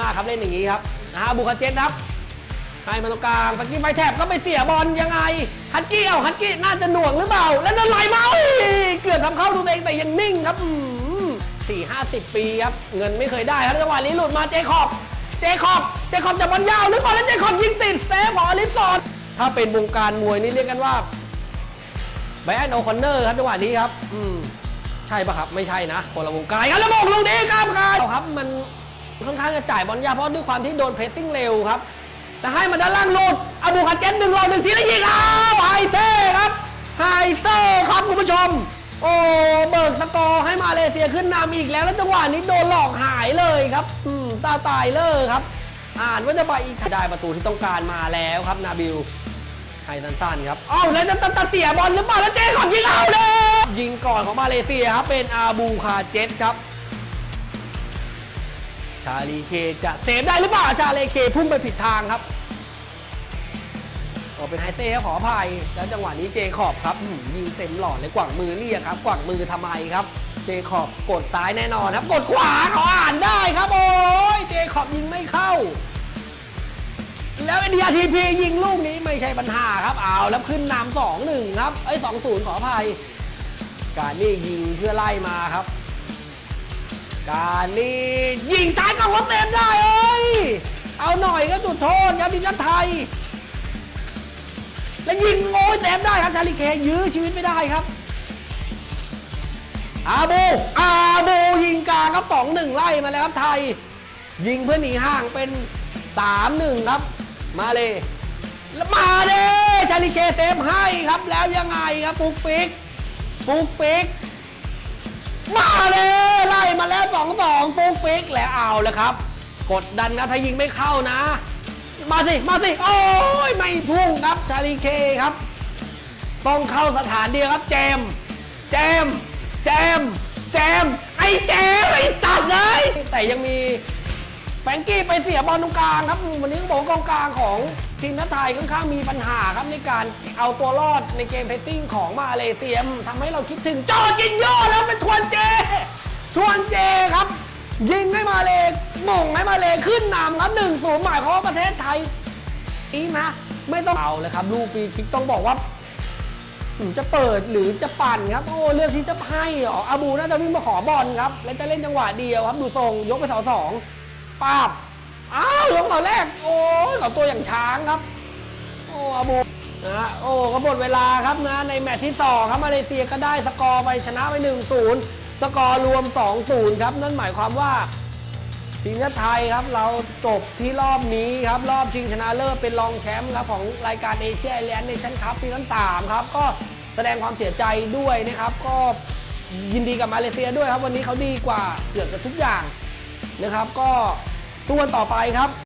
มากครับเล่นอย่างนี้ครับนะฮะบูคาเจตครับให้มาตรงกลางฟักกี้ไฟแท็บก็ไปเสียบอลยังไงฮัตกี้เอาฮัตกี้น่าจะหน่วงหรือเปล่า แล้วนั่นไหลมาอุ้ยเกือบทำเข้าตัวเองแต่ยังนิ่งครับสี่ห้าสิบปีครับเงินไม่เคยได้ครับจังหวะนี้หลุดมาเจคอบเจคอบเจคอบจะบอลยาวหรือเปล่าแล้วเจคอบยิงติดเซฟของอลิสอนถ้าเป็นวงการมวยนี่เรียกกันว่าไบรอันโอคอนเนอร์ครับจังหวะนี้ครับ อืม ใช่ปะครับ ไม่ใช่นะ คนละวงการครับแล้วบอกลูกนี้ครับครับครับ มัน ค่อนข้างจะจ่ายบอลยากเพราะด้วยความที่โดนเพสซิ่งเร็วครับแต่ให้มันด้านล่างหลุดอาบูคาเจนหนึ่งรอหนึ่งทีแล้วยิงเอาไฮเซ่ครับไฮเซ่ครับคุณผู้ชม โอ้เบิกสกอร์ให้มาเลเซียขึ้นนำอีกแล้วแล้วจังหวะนี้โดนหลอกหายเลยครับ อืมตาตายเลยครับ อ่านว่าจะไปอีกได้ประตูที่ต้องการมาแล้วครับนาบิลให้สั้นๆครับอ้าวแล้วจะตัดเสียบอลหรือเปล่าแล้วเจขอบยิงเอาเลยยิงก่อนของมาเลเซียครับเป็นอาบูคาเจตครับาลีเคจะเซฟได้หรือเปล่าชาลีเคพุ่งไปผิดทางครับก็เป็นไฮเซ่ครับขออภัย แล้วจังหวะนี้เจคอบครับยิงเต็มหลอดเลยกว่างมือเรียกครับ กว่างมือทำไมครับ เจคอบกดซ้ายแน่นอนครับ กดขวาเขาอ่านได้ครับโอ้ยเจคอบยิงไม่เข้า แล้วเอเดีอาทีพียิงลูกนี้ไม่ใช่ปัญหาครับเอาแล้วขึ้นนำสองหนึ่งครับไอ้สองศูนย์ขออภัย การนี่ยิงเพื่อไล่มาครับ การนี่ยิงซ้ายกับรถเต็มได้เอ้ย เอาหน่อยก็จุดโทษครับทีมชาติไทย แล้วยิงโอ้ยเต็มได้ครับชาลิเคยื้อชีวิตไม่ได้ครับ อาบู อาบูยิงกลางครับสองหนึ่งไล่มาแล้วครับไทย ยิงเพื่อหนีห่างเป็นสามหนึ่งครับ มาเลยแล้วมาเด้ชาลิเคเซฟให้ครับแล้วยังไงครับปุกปิกปุกปิก แล้วเอาแล้วครับ กดดันนะถ้ายิงไม่เข้านะ มาสิ มาสิ โอ้ย ไม่พุ่งครับชาลีเคครับ ต้องเข้าสถานเดียวครับ เจม เจม เจม เจม ไอ้เจม ไอ้ตัดเลย แต่ยังมีแฟรงกี้ไปเสียบอลตรงกลางครับ วันนี้ต้องบอกกองกลางของทีมชาติไทยค่อนข้างมีปัญหาครับในการเอาตัวรอดในเกมเพสซิ่งของมาเลเซียทำให้เราคิดถึงจอจินโยแล้วเป็นทวนเจ ทวนเจครับ ยิงให้มาเลหม่งให้มาเลขึ้นนำครับหนึ่งศูนย์หมายความว่าประเทศไทยอีนะไม่ต้องเอาเลยครับ ลูกฟรีคิกต้องบอกว่าอืมจะเปิดหรือจะปั่นครับ โอ้เลือกที่จะให้เหรออาบูน่าจะวิ่งมาขอบอลครับ แล้วจะเล่นจังหวะเดียวครับ ดูทรงยกไปเสาสองป้าบอ้าวยกเสาแรก โอ้ยเสาตัวอย่างช้างครับ โอ้อาบูนะฮะโอ้ก็หมดเวลาครับนะในแมตช์ที่สองครับมาเลเซียก็ได้สกอร์ไปชนะไป1-0 สกอร์รวม 2-0 ครับ นั่นหมายความว่าทีมชาติไทยครับเราจบที่รอบนี้ครับรอบชิงชนะเลิศเป็นรองแชมป์ครับของรายการเอเชียไอแลนด์เนชั่นคัพปีนั้นสามครับก็แสดงความเสียใจด้วยนะครับ ก็ยินดีกับมาเลเซียด้วยครับ วันนี้เขาดีกว่าเกือบจะทุกอย่างนะครับ ก็สู้กันต่อไปครับ